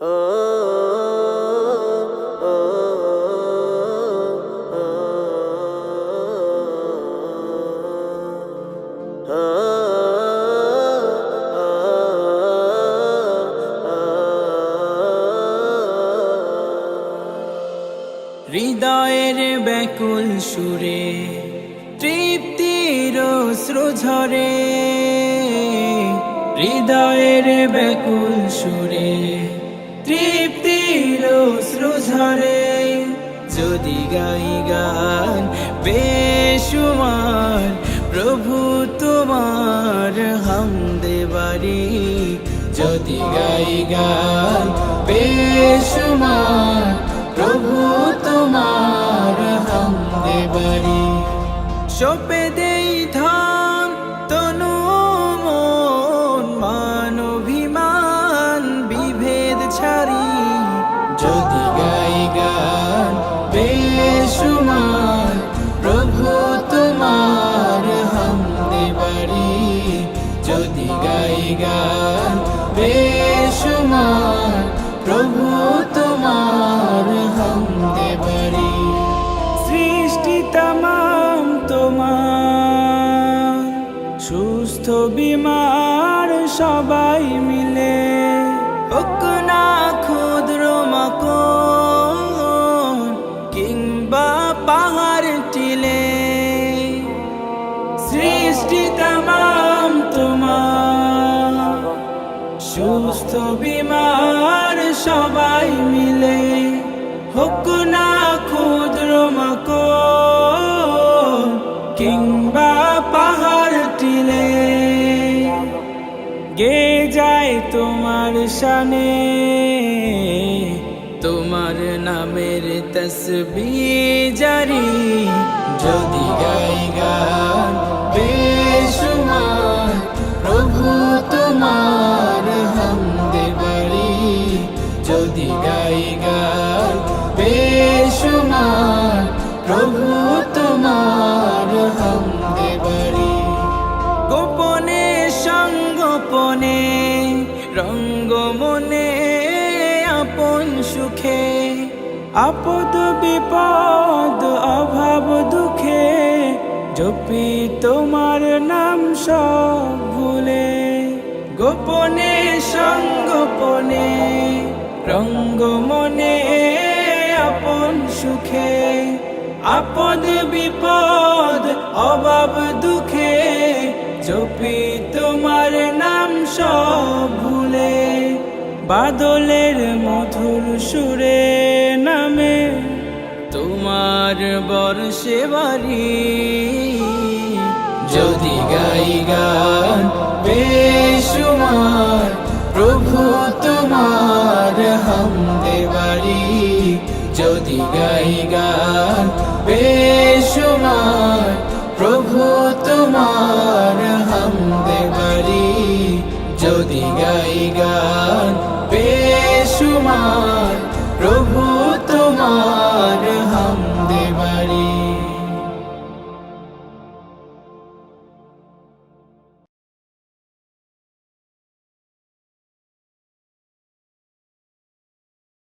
হৃদয়ের ব্যাকুল সুরে তৃপ্তির শ্রুঝরে হৃদয়ের ব্যাকুল সুরে তৃপ্তির শ্রুঝরে যদি গাই গান, বেশুমার, প্রভু তোমার হামদে বাড়ি। যদি গাই গান, বেশুমার, প্রভু তোমার হামদে বাড়ি। সোপে দেই বেশুমার প্রভু তোমার হামদে বাড়ি। যদি গাই গান, বেশুমার প্রভু তোমার হামদে বাড়ি। সৃষ্টি তামাম তোমার, সুস্থ বিমার সবাই মিলে। হোক না সৃষ্টি তামাম তোমার। সুস্থ বিমার সবাই মিলে হোক না ক্ষুদ্র মাকন কিংবা পাহাড় টিলে। গে যায় তোমার শানে, তোমার নামের তসবি জারি। যদি গাই গান যদি গাই গান। বেশুমার প্রভু তোমার হামদে বাড়ি। গোপনে সঙ্গোপনে রঙ্গ মনে আপন সুখে, আপদ বিপদ, অভাব দুঃখে, জপি তোমার নাম সব ভুলে। গোপনে সঙ্গোপনে রঙ্গ মনে আপন সুখে, আপদ বিপদ, অভাব দুঃখে, জপি তোমার নাম সব ভুলে, বাদলের মধুর সুরে নামে, তোমার বর্ষে বাড়ি যদি গাই গান বেশুমার যদি গাই গান বেশুমার প্রভু তোমার হামদে বাড়ি। যদি গাই গান বেশুমার প্রভু তোমার